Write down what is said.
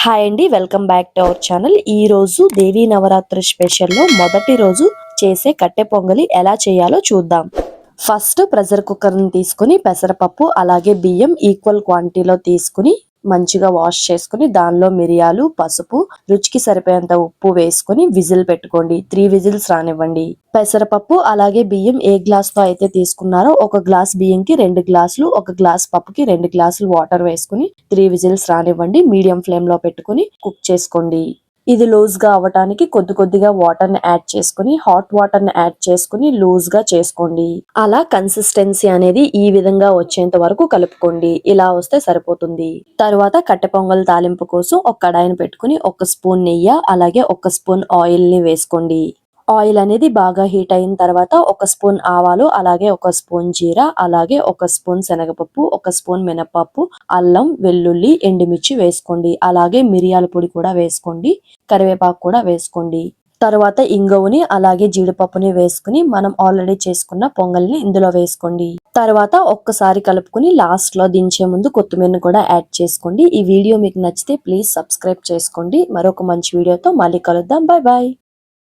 Hi అండి welcome back to our channel. ఈ రోజు దేవీ నవరాత్రి స్పెషల్లో మొదటి రోజు చేసే కట్టె పొంగలి ఎలా చేయాలో చూద్దాం. ఫస్ట్ ప్రెషర్ కుక్కర్ని తీసుకుని పెసరపప్పు అలాగే బియ్యం ఈక్వల్ క్వాంటిటీలో తీసుకుని మంచిగా వాష్ చేసుకుని దానిలో మిరియాలు పసుపు రుచికి సరిపోయేంత ఉప్పు వేసుకుని విజిల్ పెట్టుకోండి. త్రీ విజిల్స్ రానివ్వండి. పెసరపప్పు అలాగే బియ్యం ఏ గ్లాస్తో అయితే తీసుకున్నారో ఒక గ్లాస్ బియ్యంకి రెండు గ్లాసులు ఒక గ్లాస్ పప్పుకి రెండు గ్లాసులు వాటర్ వేసుకుని త్రీ విజిల్స్ రానివ్వండి. మీడియం ఫ్లేమ్లో పెట్టుకుని కుక్ చేసుకోండి. ఇది లూజ్గా అవ్వటానికి కొద్ది కొద్దిగా వాటర్ని యాడ్ చేసుకుని హాట్ వాటర్ని యాడ్ చేసుకుని లూజ్గా చేసుకోండి. అలా కన్సిస్టెన్సీ అనేది ఈ విధంగా వచ్చేంత వరకు కలుపుకోండి. ఇలా వస్తే సరిపోతుంది. తర్వాత కట్టె పొంగల్ తాలింపు కోసం ఒక కడాయిని పెట్టుకుని ఒక స్పూన్ నెయ్యి అలాగే ఒక స్పూన్ ఆయిల్ని వేసుకోండి. ఆయిల్ అనేది బాగా హీట్ అయిన తర్వాత ఒక స్పూన్ ఆవాలు అలాగే ఒక స్పూన్ జీరా అలాగే ఒక స్పూన్ శనగపప్పు ఒక స్పూన్ మినపప్పు అల్లం వెల్లుల్లి ఎండుమిర్చి వేసుకోండి. అలాగే మిరియాల పొడి కూడా వేసుకోండి. కరివేపాకు కూడా వేసుకోండి. తర్వాత ఇంగువని అలాగే జీడిపప్పుని వేసుకుని మనం ఆల్రెడీ చేసుకున్న పొంగల్ని ఇందులో వేసుకోండి. తర్వాత ఒక్కసారి కలుపుకుని లాస్ట్లో దించే ముందు కొత్తిమీరను కూడా యాడ్ చేసుకోండి. ఈ వీడియో మీకు నచ్చితే ప్లీజ్ సబ్స్క్రైబ్ చేసుకోండి. మరొక మంచి వీడియోతో మళ్ళీ కలుద్దాం. Bye bye